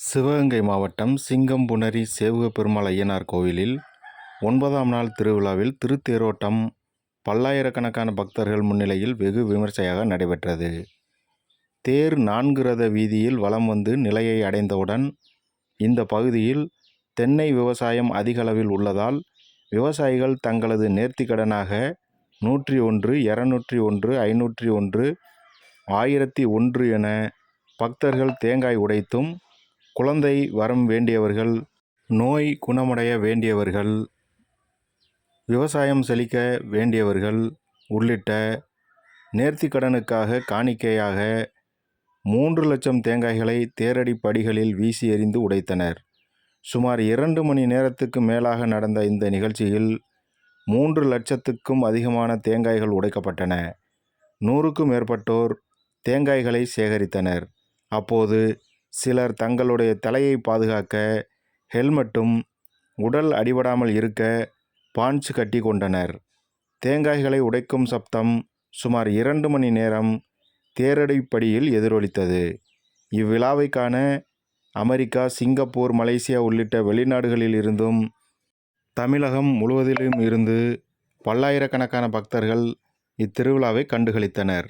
சிவகங்கை மாவட்டம் சிங்கம்புணரி சேவுகப்பெருமாள் ஐயனார் கோவிலில் ஒன்பதாம் நாள் திருவிழாவில் திருத்தேரோட்டம் பல்லாயிரக்கணக்கான பக்தர்கள் முன்னிலையில் வெகு விமர்சையாக நடைபெற்றது. தேர் நான்கு ரத வீதியில் வலம் வந்து நிலையை அடைந்தவுடன் இந்த பகுதியில் தென்னை விவசாயம் அதிகளவில் உள்ளதால் விவசாயிகள் தங்களது நேர்த்திக்கடனாக நூற்றி ஒன்று, இரநூற்றி ஒன்று, ஐநூற்றி ஒன்று, ஆயிரத்தி ஒன்று என பக்தர்கள் தேங்காய் உடைத்தும், குழந்தை வரம் வேண்டியவர்கள், நோய் குணமடைய வேண்டியவர்கள், விவசாயம் செழிக்க வேண்டியவர்கள் உள்ளிட்ட நேர்த்திக்கடனுக்காக காணிக்கையாக மூன்று லட்சம் தேங்காய்களை தேரடி படிகளில் வீசி எறிந்து உடைத்தனர். சுமார் இரண்டு மணி நேரத்துக்கு மேலாக நடந்த இந்த நிகழ்ச்சியில் மூன்று லட்சத்துக்கும் அதிகமான தேங்காய்கள் உடைக்கப்பட்டன. நூறுக்கும் மேற்பட்டோர் தேங்காய்களை சேகரித்தனர். அப்போது சிலர் தங்களுடைய தலையை பாதுகாக்க ஹெல்மெட்டும், உடல் அடிபடாமல் இருக்க பான்ச் கட்டி கொண்டனர். தேங்காய்களை உடைக்கும் சப்தம் சுமார் இரண்டு மணி நேரம் தேரடிப்படியில் எதிரொலித்தது. இவ்விழாவை காண அமெரிக்கா, சிங்கப்பூர், மலேசியா உள்ளிட்ட வெளிநாடுகளில் இருந்தும், தமிழகம் முழுவதிலும் இருந்து பல்லாயிரக்கணக்கான பக்தர்கள் இத்திருவிழாவை கண்டுகளித்தனர்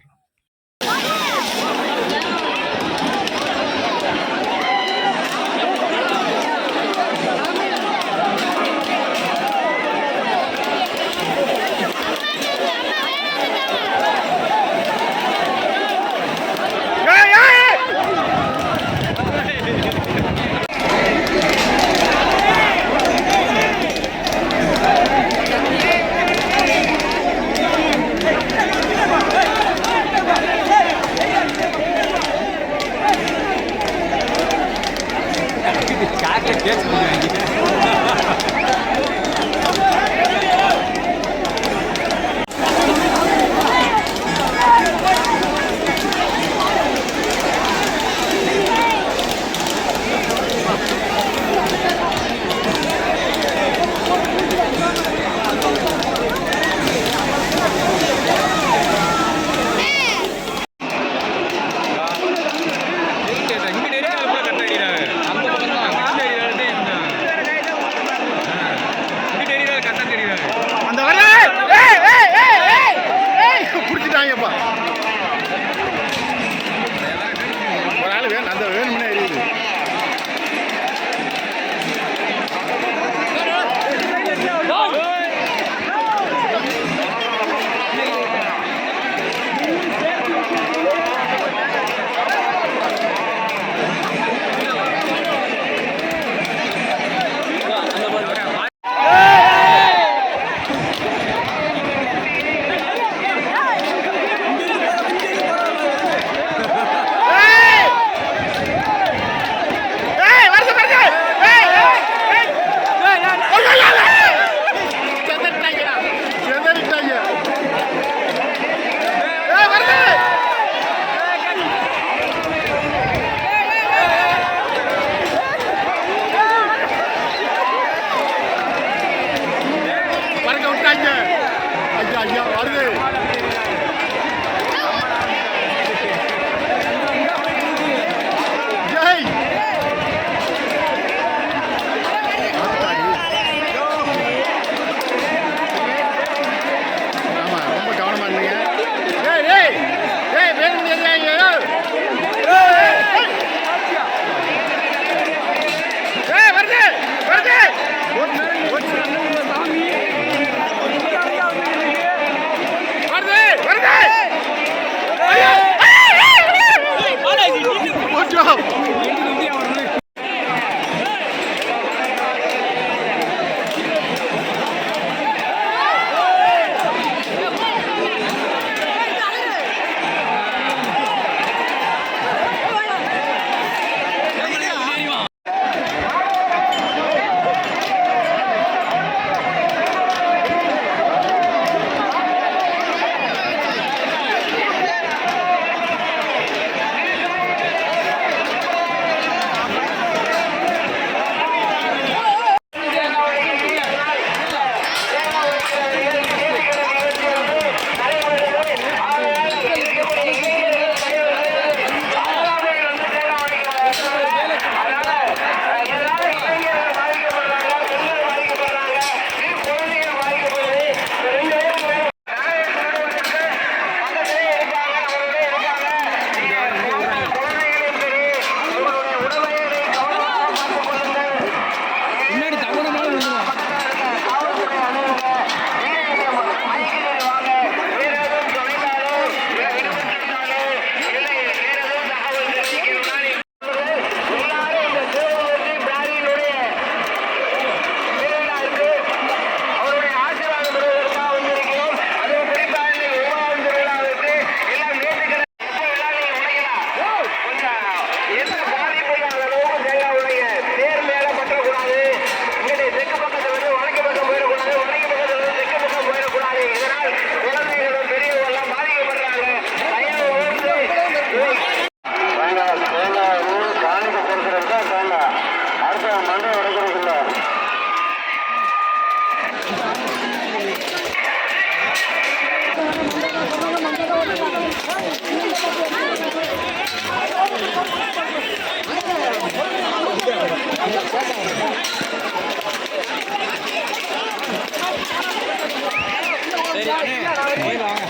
சரி வாங்க